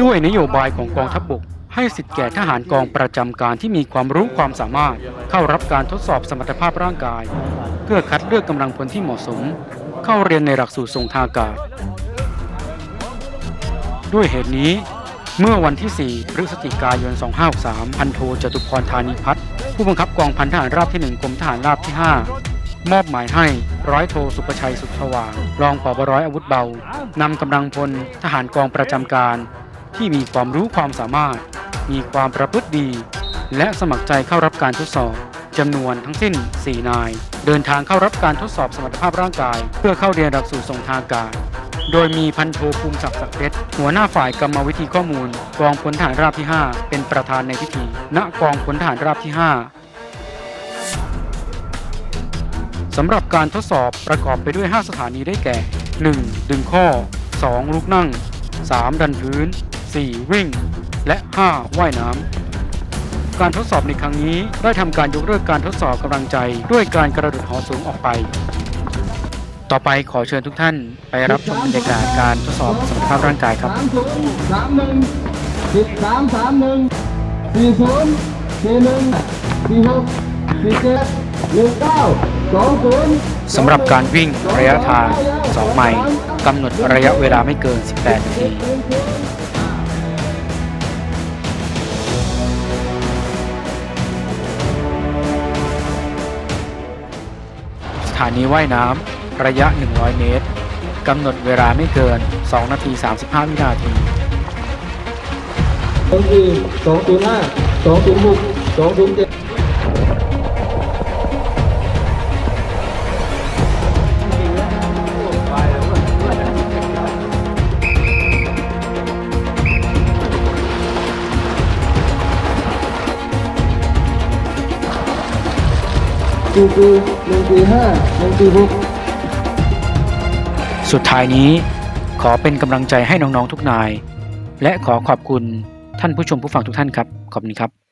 ด้วยนโยบายของกองทัพบก ให้สิทธิแก่ทหารกองประจำการที่มีความรู้ความสามารถ เข้ารับการทดสอบสมรรถภาพร่างกาย เพื่อคัดเลือกกำลังพลที่เหมาะสม เข้าเรียนในหลักสูตรทรงทางอากาศ ด้วยเหตุนี้เมื่อวันที่ 4 พฤศจิกายน 2563 พันโทจตุพรธานิพัฒน์ผู้บังคับกองพันทหารราบที่ 1กรมทหารราบที่ 5 มอบหมายให้ร้อยโทสุประชัยสุขสว่าง รองผบร้อยอาวุธเบานำกำลังพลทหารกองประจำการ ที่มีความรู้ความสามารถ มีความประพฤติดี และสมัครใจเข้ารับการทดสอบจำนวนทั้งสิ้น 4 นาย เดินทางเข้ารับการทดสอบสมรรถภาพร่างกาย เพื่อเข้าเรียนหลักสูตรส่งทางกาศโดยมีพันโทภูมิศักดิ์ศักเพชรหัวหน้าฝ่ายกรรมวิธีข้อมูล กองพลทหารราบที่ 5 เป็นประธานในพิธี ณกองพลทหารราบที่ 5สำหรับการทดสอบประกอบไปด้วย 5 สถานีได้แก่ 1. ดึงข้อ 2. ลุกนั่ง 3. ดันพื้น 4. วิ่ง และ 5. ว่ายน้ำ การทดสอบในครั้งนี้ได้ทำการยกเลิกการทดสอบกำลังใจ ด้วยการกระโดดหอสูงออกไป ต่อไปขอเชิญทุกท่านไปรับชมบรรยากาศการทดสอบสมรรถภาพร่างกายครับสามศูนย์สามหนึ่งสิบสามสามหนึ่งสี่ศูนย์สี่หนึ่งสี่หกสี่เจ็ดหนึ่งเก้าสองศูนย์สำหรับการวิ่งระยะทาง 2 ไมล์กำหนดระยะเวลาไม่เกิน 18 นาทีานีว่ายน้ำระยะ 100 เมตรกำหนดเวลาไม่เกิน 2 นาที 35 วินาที2 4 2 0 5 2 0 6 2 0 7 สี่สี่หนึ่งสี่ห้าหนึ่งสี่หกสุดท้ายนี้ขอเป็นกำลังใจให้น้องๆทุกนาย และขอขอบคุณท่านผู้ชมผู้ฟังทุกท่านครับ ขอบคุณครับ